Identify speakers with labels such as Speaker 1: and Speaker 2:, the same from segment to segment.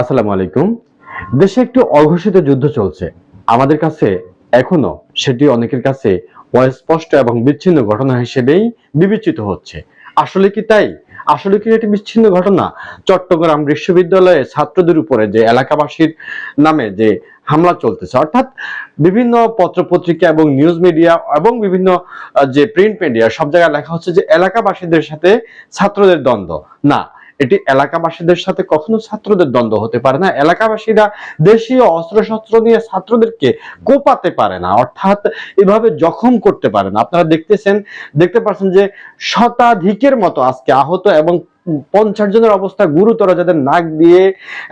Speaker 1: আসসালামু আলাইকুম। দেশে একটি অঘোষিত যুদ্ধ চলছে। আমাদের কাছে এখনও সেটি অনেকের কাছে অস্পষ্ট এবং বিচ্ছিন্ন ঘটনা হিসেবেই বিবেচিত হচ্ছে। আসলে কি তাই? আসলে কি এটি বিচ্ছিন্ন ঘটনা? চট্টগ্রাম বিশ্ববিদ্যালয়ে ছাত্রদের উপরে যে এলাকাবাসীর নামে যে হামলা চলতেছে, অর্থাৎ বিভিন্ন পত্রপত্রিকা এবং নিউজ মিডিয়া এবং বিভিন্ন যে প্রিন্ট মিডিয়া, সব জায়গায় লেখা হচ্ছে যে এলাকাবাসীদের সাথে ছাত্রদের দ্বন্দ্ব। না এটি এলাকাবাসীদের সাথে কখনো ছাত্রদের দ্বন্দ্ব হতে পারে না। এলাকাবাসীরা দেশীয় অস্ত্রশস্ত্র নিয়ে ছাত্রদেরকে কোপাতে পারে না, অর্থাৎ এভাবে জখম করতে পারে না। আপনারা দেখতেছেন, দেখতে পাচ্ছেন যে শতাধিকের মতো আজকে আহত এবং পঞ্চাশ জনের অবস্থা গুরুতর যাদের নাক দিয়ে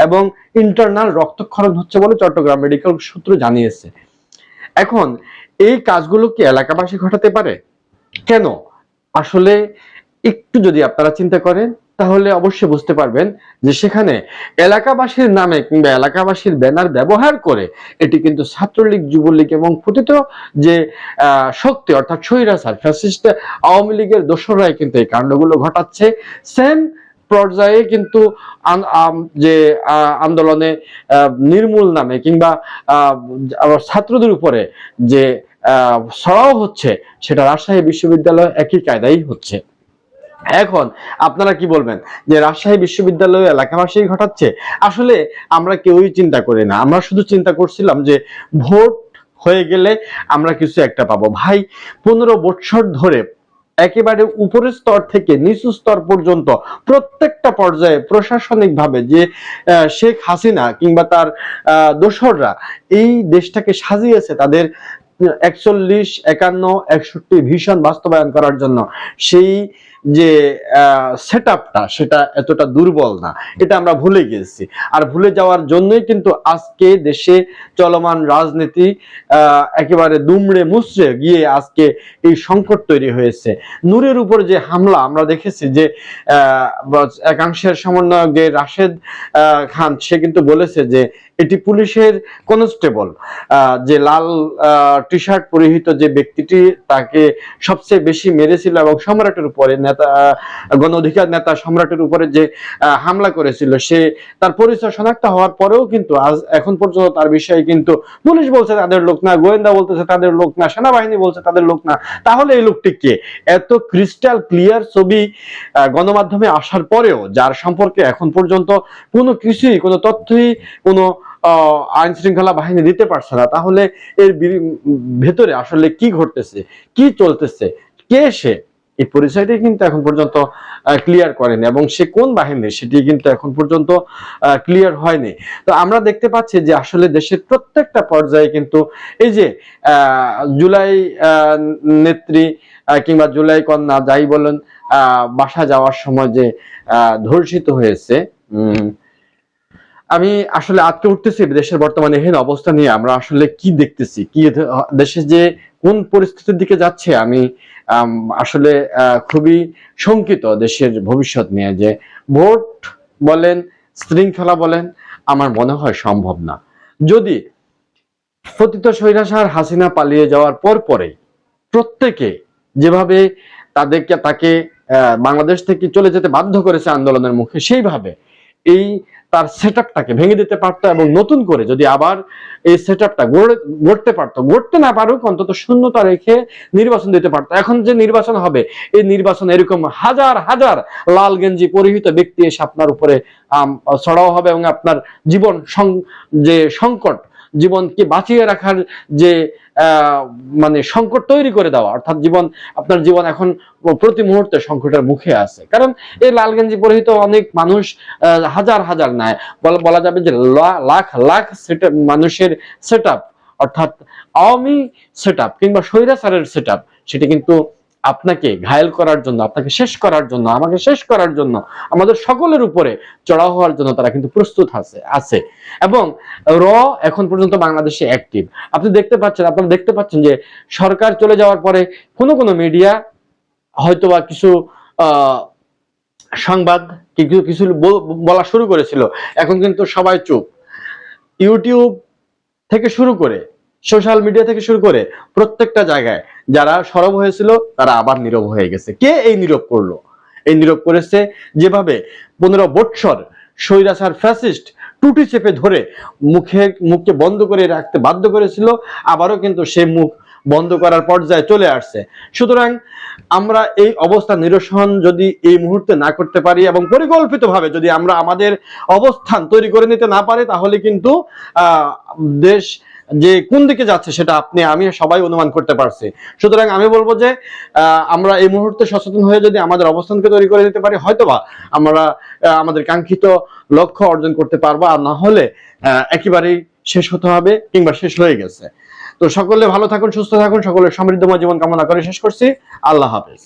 Speaker 1: এবং ইন্টারনাল রক্তক্ষরণ হচ্ছে বলে চট্টগ্রাম মেডিকেল সূত্র জানিয়েছে। এখন, এই কাজগুলো কি এলাকাবাসী ঘটাতে পারে? কেন? আসলে একটু যদি আপনারা চিন্তা করেন তাহলে অবশ্যই বুঝতে পারবেন যে সেখানে এলাকাবাসীর নামে কিংবা এলাকাবাসীর ব্যানার ব্যবহার করে এটি কিন্তু ছাত্রলীগ যুবলীগ এবং প্রতিত যে শক্তি অর্থাৎ স্বৈরাচার ফ্যাসিস্ট আওয়ামী লীগের দোসররাই কিন্তু এই কাণ্ডগুলো ঘটাচ্ছে। সেম পর্যায়ে কিন্তু যে আন্দোলনে নির্মূল নামে কিংবা ছাত্রদের উপরে যে আহ, সরাও হচ্ছে সেটা রাজশাহী বিশ্ববিদ্যালয় একই কায়দাই হচ্ছে। এখন আপনারা কি বলবেন? যে রাজশাহী বিশ্ববিদ্যালয় এলাকাবাসী ঘটাচ্ছে? আসলে আমরা কেউই চিন্তা করি না। আমরা শুধু চিন্তা করছিলাম যে ভোট হয়ে গেলে আমরা কিছু একটা পাবো। ভাই, পনেরো বছর ধরে একেবারে উপরের স্তর থেকে নিচু স্তর পর্যন্ত প্রত্যেকটা পর্যায়ে প্রশাসনিকভাবে যে শেখ হাসিনা কিংবা তার দোসররা এই দেশটাকে সাজিয়েছে তাদের একচল্লিশ, একান্ন, একষট্টি ভীষণ বাস্তবায়ন করার জন্য। সেই যে সেট সেটা এতটা দুর্বল না। এটা আমরা ভুলে গেছি। আর ভুলে যাওয়ার জন্যই কিন্তু আজকে দেশে চলমান রাজনীতি একেবারে দুমড়ে মুচড়ে গিয়ে আজকে এই সংকট তৈরি হয়েছে। নূরের উপর যে হামলা, আমরা দেখেছি যে একাংশের সমন্বয়ক যে রাশেদ খান, সে কিন্তু বলেছে যে, এটি পুলিশের কনস্টেবল যে লাল টি শার্ট পরিহিত যে ব্যক্তিটি, তাকে সবচেয়ে বেশি মেরেছিল এবং সম্রাটের উপরে নেতা গণ অধিকার নেতা সম্রাটের উপরে যে হামলা করেছিল, সে তার পরিচয় শনাক্ত হওয়ার পরেও কিন্তু আজ এখন পর্যন্ত তার বিষয়ে কিন্তু পুলিশ বলছে তাদের লোক না, গোয়েন্দা বলতেছে তাদের লোক না, সেনাবাহিনী বলছে তাদের লোক না। তাহলে এই লোকটি কে? এত ক্রিস্টাল ক্লিয়ার ছবি গণমাধ্যমে আসার পরেও, যার সম্পর্কে এখন পর্যন্ত কোনো কিছুই, কোনো তথ্যই, কোনো আইন শৃঙ্খলা বাহিনী দিতে পারছে না। তাহলে এর ভেতরে আসলে কি ঘটতেছে, কি চলতেছে, কে সে? এই পরিচয়টি কিন্তু এখন পর্যন্ত ক্লিয়ার করেনি এবং সে কোন বাহিনী সেটি কিন্তু এখন পর্যন্ত ক্লিয়ার হয়নি। তো আমরা দেখতে পাচ্ছি যে আসলে দেশের প্রত্যেকটা পর্যায়ে কিন্তু এই যে জুলাই নেত্রী কিংবা জুলাই কন্যা যাই বলেন বাসা যাওয়ার সময় যে ধর্ষিত হয়েছে আমি আসলে আজকে উঠতেছি দেশের বর্তমানে এহেন অবস্থা নিয়ে, আমরা আসলে কি দেখতেছি? কি দেশে যে কোন পরিস্থিতির দিকে যাচ্ছে, আমি আসলে খুবই শঙ্কিত দেশের ভবিষ্যৎ নিয়ে যে ভোট বলেন, শৃঙ্খলা বলেন, আমার মনে হয় সম্ভব না। যদি পতিত স্বৈরাচার হাসিনা পালিয়ে যাওয়ার পর পরে প্রত্যেকে যেভাবে তাদেরকে, তাকে বাংলাদেশ থেকে চলে যেতে বাধ্য করেছে আন্দোলনের মুখে, সেইভাবে এই তার সেট ভেঙে দিতে পারতো এবং নতুন করে যদি আবার এই সেট আপটা গড়তে পারতো, গড়তে না পারুক, অন্তত শূন্যতা রেখে নির্বাচন দিতে পারতো। এখন যে নির্বাচন হবে, এই নির্বাচন এরকম হাজার হাজার লাল গেঞ্জি পরিহিত ব্যক্তি এসে আপনার উপরে ছড়াও হবে এবং আপনার জীবন যে সংকট জীবনকে বাঁচিয়ে রাখার যে মানে সংকট তৈরি করে দেওয়া, অর্থাৎ জীবন, আপনার জীবন এখন প্রতি মুহূর্তে সংকটের মুখে আছে। কারণ এই লাল গেঞ্জি পরিহিত অনেক মানুষ হাজার হাজার নয় বলা যাবে যে লাখ লাখ মানুষের সেট অর্থাৎ আওয়ামী সেট কিংবা স্বৈরাচারের সেট সেটি কিন্তু আপনাকে ঘায়েল করার জন্য, আপনাকে শেষ করার জন্য, আমাকে শেষ করার জন্য, আমাদের সকলের উপরে চড়া হওয়ার জন্য তারা কিন্তু প্রস্তুত আছে আছে। এবং র এখন পর্যন্ত বাংলাদেশে অ্যাক্টিভ আপনি দেখতে পাচ্ছেন, আপনারা দেখতে পাচ্ছেন যে সরকার চলে যাওয়ার পরে কোনো কোনো মিডিয়া হয়তোবা কিছু সংবাদ কিছু কিছু বলা শুরু করেছিল। এখন কিন্তু সবাই চুপ। ইউটিউব থেকে শুরু করে সোশ্যাল মিডিয়া থেকে শুরু করে প্রত্যেকটা জায়গায় যারা সরব হয়েছিল, তারা আবার নীরব হয়ে গেছে। কে এই নীরব করল? এই নীরব করেছে যেভাবে পনেরো বৎসর স্বৈরাচার ফ্যাসিস্ট টুটি চেপে ধরে মুখে, মুখকে বন্ধ করে রাখতে বাধ্য করেছিল, আবারও কিন্তু সে মুখ বন্ধ করার পর্যায়ে চলে আসছে। সুতরাং আমরা এই অবস্থা নিরসন যদি এই মুহূর্তে না করতে পারি এবং পরিকল্পিতভাবে যদি আমরা আমাদের অবস্থান তৈরি করে নিতে না পারি, তাহলে কিন্তু দেশ যে কোন দিকে যাচ্ছে সেটা আপনি, আমি সবাই অনুমান করতে পারছি। সুতরাং আমি বলব যে আমরা এই মুহূর্তে সচেতন হয়ে যদি আমাদের অবস্থানকে তৈরি করে নিতে পারি, হয়তোবা আমরা আমাদের কাঙ্ক্ষিত লক্ষ্য অর্জন করতে পারব, আর না হলে একেবারেই শেষ হতে হবে কিংবা শেষ হয়ে গেছে। তো সকলে ভালো থাকুন, সুস্থ থাকুন, সকলের সমৃদ্ধময় জীবন কামনা করে শেষ করছি। আল্লাহ হাফেজ।